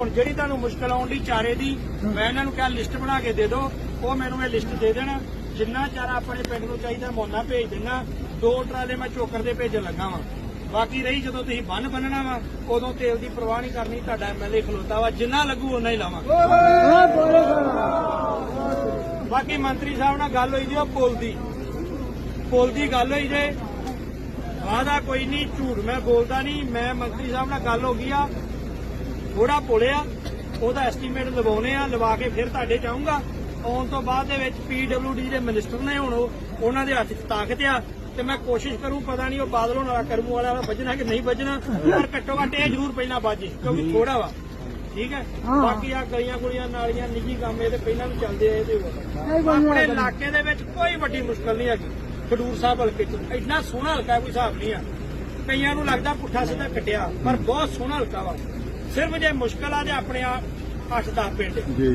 ਹੁਣ ਜਿਹੜੀ ਤੁਹਾਨੂੰ ਮੁਸ਼ਕਲ ਆਉਣ ਦੀ ਚਾਰੇ ਦੀ, ਮੈਂ ਇਹਨਾਂ ਨੂੰ ਕਿਹਾ ਲਿਸਟ ਬਣਾ ਕੇ ਦੇ ਦਿਓ। ਉਹ ਮੈਨੂੰ ਇਹ ਲਿਸਟ ਦੇ ਦੇਣ। ਜਿੰਨਾ ਚਾਰਾ ਆਪਣੇ ਪਿੰਡ ਨੂੰ ਚਾਹੀਦਾ ਮੋਨਾ ਭੇਜ ਦੇਣਾ ਦੋ ਟਰਾਲੇ ਮੈਂ ਚੋਕਰ ਦੇ ਭੇਜਣ ਲੱਗਾ ਵਾਂ। ਬਾਕੀ ਰਹੀ ਜਦੋਂ ਤੁਸੀਂ ਬੰਨ ਬੰਨਣਾ ਵਾ, ਉਦੋਂ ਤੇਲ ਦੀ ਪਰਵਾਹ ਨਹੀਂ ਕਰਨੀ, ਤੁਹਾਡਾ ਐਮਐਲਏ ਖਲੋਤਾ ਵਾ। ਜਿੰਨਾ ਲੱਗੂ ਓਨਾ ਹੀ ਲਾਵਾਂ। ਬਾਕੀ ਮੰਤਰੀ ਸਾਹਿਬ ਨਾਲ ਗੱਲ ਹੋਈ ਜੀ ਉਹ ਪੁੱਲ ਦੀ। ਪੁੱਲ ਦੀ ਗੱਲ ਹੋਈ ਜੇ। ਵਾਦਾ ਕੋਈ ਨਹੀਂ, ਝੂਠ ਮੈਂ ਬੋਲਦਾ ਨਹੀਂ। ਮੈਂ ਮੰਤਰੀ ਸਾਹਿਬ ਨਾਲ ਗੱਲ ਹੋ ਗਈ ਆ। ਥੋੜਾ ਪੁਲਿਆ ਉਹਦਾ ਐਸਟੀਮੇਟ ਲਵਾਉਣੇ ਆ ਲਵਾ ਕੇ ਫਿਰ ਤੁਹਾਡੇ ਚਾਹੂੰਗਾ ਆਉਣ ਤੋਂ ਬਾਅਦ ਦੇ ਵਿੱਚ ਪੀਡਬਲਯੂਡੀ ਦੇ ਮਿਨਿਸਟਰ ਨੇ ਹੁਣ ਉਹ ਉਹਨਾਂ ਦੇ ਹੱਥ 'ਚ ਤਾਕਤ ਆ ਤੇ ਮੈਂ ਕੋਸ਼ਿਸ਼ ਕਰੂੰ ਪਤਾ ਨਹੀਂ ਉਹ ਬਾਦਲ ਹੋਣ ਵਾਲਾ ਕਰਮੂ ਵਾਲਾ ਵੱਜਣਾ ਕਿ ਨਹੀਂ ਵੱਜਣਾ ਪਰ ਘੱਟੋ ਘੱਟ ਇਹ ਜ਼ਰੂਰ ਪਹਿਲਾਂ ਵੱਜੇ ਕਿਉਂਕਿ ਥੋੜਾ ਵਾ। ਠੀਕ ਹੈ? ਬਾਕੀ ਆ ਗਲੀਆਂ ਗੁਲੀਆਂ ਨਾਲੀਆਂ ਨਿੱਜੀ ਕੰਮ ਇਹ ਤੇ ਪਹਿਲਾਂ ਵੀ ਚੱਲਦੇ ਆ ਇਹਦੇ ਉੱਪਰ। ਆਪਣੇ ਇਲਾਕੇ ਦੇ ਵਿੱਚ ਕੋਈ ਵੱਡੀ ਮੁਸ਼ਕਲ ਨਹੀਂ ਹੈਗੀ। ਖਡੂਰ ਸਾਹਿਬ ਹਲਕੇ ਚ ਇੰਨਾ ਸੋਹਣਾ ਹਲਕਾ ਕੋਈ ਹਿਸਾਬ ਨਹੀਂ ਆ। ਕਈਆਂ ਨੂੰ ਲੱਗਦਾ ਪੁੱਠਾ ਸਿੱਧਾ ਕੱਟਿਆ ਪਰ ਬਹੁਤ ਸੋਹਣਾ ਹਲਕਾ ਵਾ। ਸਿਰਫ ਜੇ ਮੁਸ਼ਕਲ ਆ ਤੇ ਆਪਣੇ ਆਪ 8-10 ਪਿੰਡ।